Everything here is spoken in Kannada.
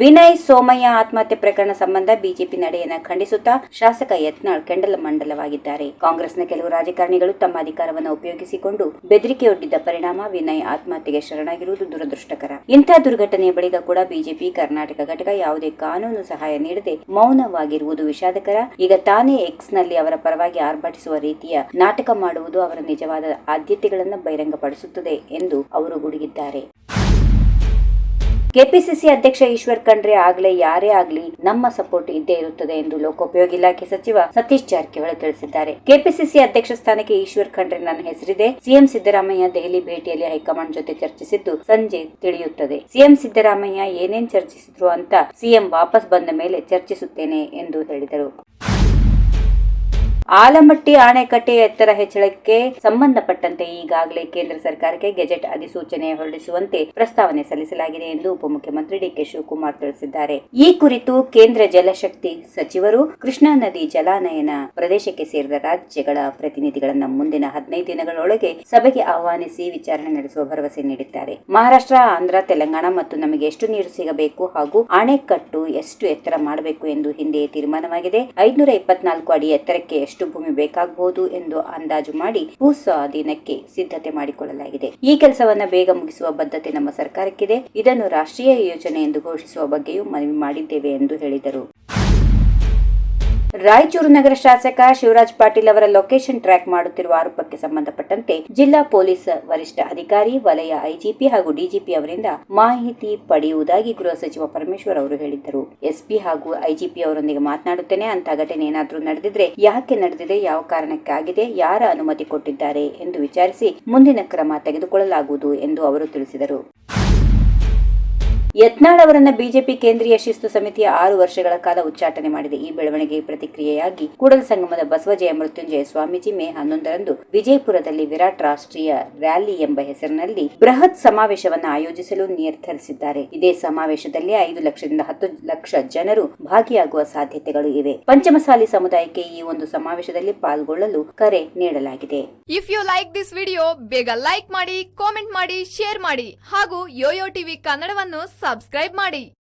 ವಿನಯ್ ಸೋಮಯ್ಯ ಆತ್ಮಹತ್ಯೆ ಪ್ರಕರಣ ಸಂಬಂಧ ಬಿಜೆಪಿ ನಡೆಯನ್ನು ಖಂಡಿಸುತ್ತಾ ಶಾಸಕ ಯತ್ನಾಳ್ ಕೆಂಡಲ ಮಂಡಲವಾಗಿದ್ದಾರೆ. ಕಾಂಗ್ರೆಸ್ನ ಕೆಲವು ರಾಜಕಾರಣಿಗಳು ತಮ್ಮ ಅಧಿಕಾರವನ್ನು ಉಪಯೋಗಿಸಿಕೊಂಡು ಬೆದರಿಕೆಯೊಡ್ಡಿದ್ದ ಪರಿಣಾಮ ವಿನಯ್ ಆತ್ಮಹತ್ಯೆಗೆ ಶರಣಾಗಿರುವುದು ದುರದೃಷ್ಟಕರ. ಇಂಥ ದುರ್ಘಟನೆಯ ಬಳಿಕ ಕೂಡ ಬಿಜೆಪಿ ಕರ್ನಾಟಕ ಘಟಕ ಯಾವುದೇ ಕಾನೂನು ಸಹಾಯ ನೀಡದೆ ಮೌನವಾಗಿರುವುದು ವಿಷಾದಕರ. ಈಗ ತಾನೇ ಎಕ್ಸ್ನಲ್ಲಿ ಅವರ ಪರವಾಗಿ ಆರ್ಭಟಿಸುವ ರೀತಿಯ ನಾಟಕ ಮಾಡುವುದು ಅವರ ನಿಜವಾದ ಆದ್ಯತೆಗಳನ್ನು ಬಹಿರಂಗಪಡಿಸುತ್ತದೆ ಎಂದು ಅವರು ಗುಡುಗಿದ್ದಾರೆ. ಕೆಪಿಸಿಸಿ ಅಧ್ಯಕ್ಷ ಈಶ್ವರ್ ಖಂಡ್ರೆ ಆಗ್ಲೇ ಯಾರೇ ಆಗ್ಲಿ ನಮ್ಮ ಸಪೋರ್ಟ್ ಇದ್ದೇ ಇರುತ್ತದೆ ಎಂದು ಲೋಕೋಪಯೋಗಿ ಇಲಾಖೆ ಸಚಿವ ಸತೀಶ್ ಜಾರಕಿಹೊಳಿ ತಿಳಿಸಿದ್ದಾರೆ. ಕೆಪಿಸಿಸಿ ಅಧ್ಯಕ್ಷ ಸ್ಥಾನಕ್ಕೆ ಈಶ್ವರ್ ಖಂಡ್ರೆ ನನ್ನ ಹೆಸರಿದೆ. ಸಿಎಂ ಸಿದ್ದರಾಮಯ್ಯ ದೆಹಲಿ ಭೇಟಿಯಲ್ಲಿ ಹೈಕಮಾಂಡ್ ಜೊತೆ ಚರ್ಚಿಸಿದ್ದು ಸಂಜೆ ತಿಳಿಯುತ್ತದೆ. ಸಿಎಂ ಸಿದ್ದರಾಮಯ್ಯ ಏನೇನ್ ಚರ್ಚಿಸಿದ್ರು ಅಂತ ಸಿಎಂ ವಾಪಸ್ ಬಂದ ಮೇಲೆ ಚರ್ಚಿಸುತ್ತೇನೆ ಎಂದು ಹೇಳಿದರು. ಆಲಮಟ್ಟಿ ಅಣೆಕಟ್ಟೆ ಎತ್ತರ ಹೆಚ್ಚಳಕ್ಕೆ ಸಂಬಂಧಪಟ್ಟಂತೆ ಈಗಾಗಲೇ ಕೇಂದ್ರ ಸರ್ಕಾರಕ್ಕೆ ಗೆಜೆಟ್ ಅಧಿಸೂಚನೆ ಹೊರಡಿಸುವಂತೆ ಪ್ರಸ್ತಾವನೆ ಸಲ್ಲಿಸಲಾಗಿದೆ ಎಂದು ಉಪಮುಖ್ಯಮಂತ್ರಿ ಡಿಕೆ ಶಿವಕುಮಾರ್ ತಿಳಿಸಿದ್ದಾರೆ. ಈ ಕುರಿತು ಕೇಂದ್ರ ಜಲಶಕ್ತಿ ಸಚಿವರು ಕೃಷ್ಣಾ ನದಿ ಜಲಾನಯನ ಪ್ರದೇಶಕ್ಕೆ ಸೇರಿದ ರಾಜ್ಯಗಳ ಪ್ರತಿನಿಧಿಗಳನ್ನ ಮುಂದಿನ ಹದಿನೈದು ದಿನಗಳೊಳಗೆ ಸಭೆಗೆ ಆಹ್ವಾನಿಸಿ ವಿಚಾರಣೆ ನಡೆಸುವ ಭರವಸೆ ನೀಡಿದ್ದಾರೆ. ಮಹಾರಾಷ್ಟ್ರ, ಆಂಧ್ರ, ತೆಲಂಗಾಣ ಮತ್ತು ನಮಗೆ ಎಷ್ಟು ನೀರು ಸಿಗಬೇಕು ಹಾಗೂ ಅಣೆಕಟ್ಟು ಎಷ್ಟು ಎತ್ತರ ಮಾಡಬೇಕು ಎಂದು ಹಿಂದೆಯೇ ತೀರ್ಮಾನವಾಗಿದೆ. ಐದುನೂರ ಇಪ್ಪತ್ನಾಲ್ಕು ಅಡಿ ಎತ್ತರಕ್ಕೆ ಎಷ್ಟು ಭೂಮಿ ಬೇಕಾಗಬಹುದು ಎಂದು ಅಂದಾಜು ಮಾಡಿ ಭೂ ಸ್ವಾಧೀನಕ್ಕೆ ಸಿದ್ಧತೆ ಮಾಡಿಕೊಳ್ಳಲಾಗಿದೆ. ಈ ಕೆಲಸವನ್ನ ಬೇಗ ಮುಗಿಸುವ ಬದ್ಧತೆ ನಮ್ಮ ಸರ್ಕಾರಕ್ಕಿದೆ. ಇದನ್ನು ರಾಷ್ಟ್ರೀಯ ಯೋಜನೆ ಎಂದು ಘೋಷಿಸುವ ಬಗ್ಗೆಯೂ ಮನವಿ ಮಾಡಿದ್ದೇವೆ ಎಂದು ಹೇಳಿದರು. ರಾಯಚೂರು ನಗರ ಶಾಸಕ ಶಿವರಾಜ್ ಪಾಟೀಲ್ ಅವರ ಲೊಕೇಶನ್ ಟ್ರ್ಯಾಕ್ ಮಾಡುತ್ತಿರುವ ಆರೋಪಕ್ಕೆ ಸಂಬಂಧಪಟ್ಟಂತೆ ಜಿಲ್ಲಾ ಪೊಲೀಸ್ ವರಿಷ್ಠ ಅಧಿಕಾರಿ, ವಲಯ ಐಜಿಪಿ ಹಾಗೂ ಡಿಜಿಪಿ ಅವರಿಂದ ಮಾಹಿತಿ ಪಡೆಯುವುದಾಗಿ ಗೃಹ ಸಚಿವ ಪರಮೇಶ್ವರ್ ಅವರು ಹೇಳಿದ್ದರು. ಎಸ್ಪಿ ಹಾಗೂ ಐಜಿಪಿ ಅವರೊಂದಿಗೆ ಮಾತನಾಡುತ್ತೇನೆ. ಅಂತ ಘಟನೆ ಏನಾದರೂ ನಡೆದಿದ್ರೆ ಯಾಕೆ ನಡೆದಿದೆ, ಯಾವ ಕಾರಣಕ್ಕೆ ಆಗಿದೆ, ಯಾರ ಅನುಮತಿ ಕೊಟ್ಟಿದ್ದಾರೆ ಎಂದು ವಿಚಾರಿಸಿ ಮುಂದಿನ ಕ್ರಮ ತೆಗೆದುಕೊಳ್ಳಲಾಗುವುದು ಎಂದು ಅವರು ತಿಳಿಸಿದರು. ಯತ್ನಾಳ್ ಅವರನ್ನ ಬಿಜೆಪಿ ಕೇಂದ್ರೀಯ ಶಿಸ್ತು ಸಮಿತಿಯ ಆರು ವರ್ಷಗಳ ಕಾಲ ಉಚ್ಚಾಟನೆ ಮಾಡಿದೆ. ಈ ಬೆಳವಣಿಗೆ ಪ್ರತಿಕ್ರಿಯೆಯಾಗಿ ಕೂಡಲ ಸಂಗಮದ ಬಸವಜಯ ಮೃತ್ಯುಂಜಯ ಸ್ವಾಮೀಜಿ ಮೇ ಹನ್ನೊಂದರಂದು ವಿಜಯಪುರದಲ್ಲಿ ವಿರಾಟ್ ರಾಷ್ಟ್ರೀಯ ರ್ಯಾಲಿ ಎಂಬ ಹೆಸರಿನಲ್ಲಿ ಬೃಹತ್ ಸಮಾವೇಶವನ್ನು ಆಯೋಜಿಸಲು ನಿರ್ಧರಿಸಿದ್ದಾರೆ. ಇದೇ ಸಮಾವೇಶದಲ್ಲಿ ಐದು ಲಕ್ಷದಿಂದ ಹತ್ತು ಲಕ್ಷ ಜನರು ಭಾಗಿಯಾಗುವ ಸಾಧ್ಯತೆಗಳು ಇವೆ. ಪಂಚಮಸಾಲಿ ಸಮುದಾಯಕ್ಕೆ ಈ ಒಂದು ಸಮಾವೇಶದಲ್ಲಿ ಪಾಲ್ಗೊಳ್ಳಲು ಕರೆ ನೀಡಲಾಗಿದೆ. If you like this video ಬೇಗ ಲೈಕ್ ಮಾಡಿ ಕಾಮೆಂಟ್ ಮಾಡಿ ಶೇರ್ ಮಾಡಿ ಹಾಗೂ ಯೋಯೋ ಟಿವಿ ಕನ್ನಡವನ್ನು ಸಬ್ಸ್ಕ್ರೈಬ್ ಮಾಡಿ.